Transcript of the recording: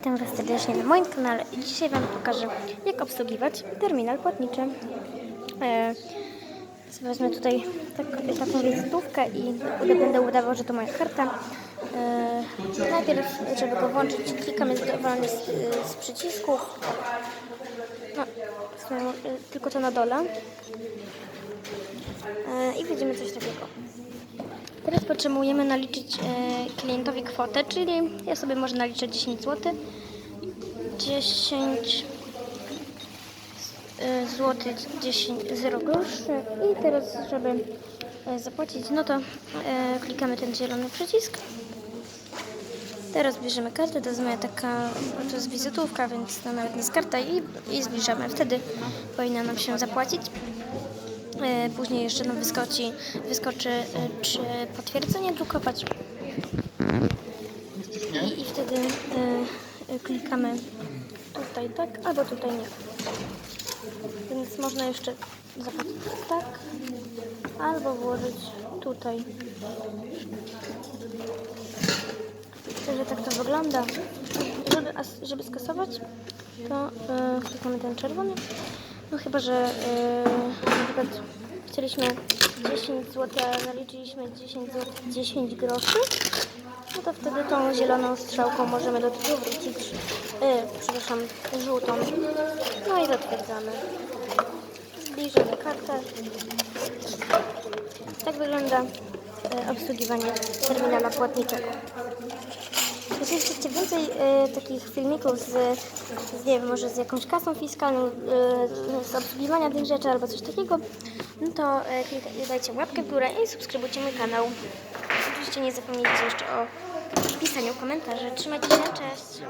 Witam Was serdecznie na moim kanale i dzisiaj Wam pokażę jak obsługiwać terminal płatniczy. E, wezmę tutaj tak, taką wizytówkę i będę udawał, że to moja karta. E, najpierw, żeby go włączyć, klikamy dowolny z, z przycisków. No, e, tylko to na dole. E, I widzimy coś takiego. Teraz potrzebujemy naliczyć e, klientowi kwotę, czyli ja sobie może naliczę 10 zł. 10 zł 10 0 groszy. I teraz żeby e, zapłacić no to e, klikamy ten zielony przycisk. Teraz bierzemy kartę to jest moja taka to jest wizytówka więc to nawet nie jest karta i, i zbliżamy. Wtedy powinna nam się zapłacić Później jeszcze nam wyskoczy, wyskoczy e, czy potwierdzenie drukować. I, i wtedy e, e, klikamy tutaj tak, albo tutaj nie. Więc można jeszcze zapłacić tak, albo włożyć tutaj. Że tak to wygląda. Żeby, żeby skasować, to e, klikamy ten czerwony. No chyba, że e, na przykład chcieliśmy 10 zł, a naliczyliśmy 10 zł 10 groszy, no to wtedy tą zieloną strzałką możemy do tyłu wrócić, e, przepraszam, żółtą. No i zatwierdzamy. Zbliżamy kartę. Tak wygląda e, obsługiwanie terminala płatniczego. Jeśli chcecie więcej e, takich filmików z, z, nie wiem, może z jakąś kasą fiskalną, e, z obsługiwania tych rzeczy albo coś takiego, no to klika- dajcie łapkę w górę i subskrybujcie mój kanał. Oczywiście nie zapomnijcie jeszcze o pisaniu komentarzy. Trzymajcie się, cześć!